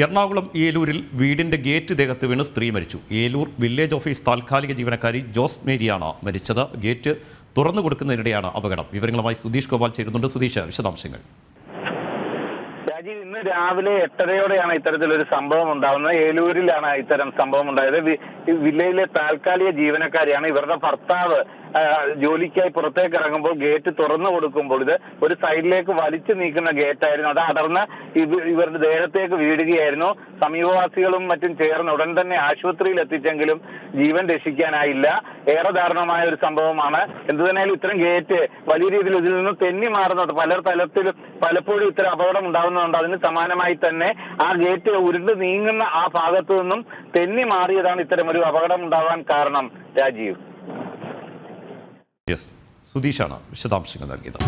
എറണാകുളം ഏലൂരിൽ വീടിന്റെ ഗേറ്റ് ദേഹത്ത് വീണ് സ്ത്രീ മരിച്ചു. ഏലൂർ വില്ലേജ് ഓഫീസ് താൽക്കാലിക ജീവനക്കാരി ജോസ് മേരിയാണ് മരിച്ചത്. ഗേറ്റ് തുറന്നു കൊടുക്കുന്നതിനിടെയാണ് അപകടം. വിവരങ്ങളുമായി സുധീഷ് ഗോപാൽ ചേരുന്നുണ്ട്. സുധീഷ് വിശദാംശങ്ങൾ. ഇന്ന് രാവിലെ എട്ടരയോടെയാണ് ഇത്തരത്തിലൊരു സംഭവം ഉണ്ടാകുന്നത് ഏലൂരിലാണ് ഇത്തരം സംഭവം ഉണ്ടായത്. വില്ലയിലെ താൽക്കാലിക ജീവനക്കാരിയാണ് ഇവരുടെ ഭർത്താവ്. ജോലിക്കായി പുറത്തേക്ക് ഇറങ്ങുമ്പോൾ ഗേറ്റ് തുറന്നു കൊടുക്കുമ്പോൾ ഇത് ഒരു സൈഡിലേക്ക് വലിച്ചു നീക്കുന്ന ഗേറ്റായിരുന്നു. അത് അടർന്ന് ഇവരുടെ ദേഹത്തേക്ക് വീഴുകയായിരുന്നു. സമീപവാസികളും മറ്റും ചേർന്ന് ഉടൻ തന്നെ ആശുപത്രിയിൽ എത്തിച്ചെങ്കിലും ജീവൻ രക്ഷിക്കാനായില്ല. ഏറെ ദാരുണമായ ഒരു സംഭവമാണ്. എന്തു തന്നെയാലും ഇത്തരം ഗേറ്റ് വലിയ രീതിയിൽ ഇതിൽ നിന്ന് തെന്നി മാറുന്നത് പല തലത്തിലും പലപ്പോഴും ഇത്തരം അപകടം ഉണ്ടാകുന്നുണ്ട് അതിന് സമാനമായി തന്നെ ആ ഗേറ്റ് ഉരുണ്ട് നീങ്ങുന്ന ആ ഭാഗത്തു നിന്നും തെന്നി മാറിയതാണ് ഇത്തരം ഒരു അപകടം ഉണ്ടാവാൻ കാരണം. രാജീവ്. സുധീഷാണ് വിശദാംശങ്ങൾ നൽകിയത്.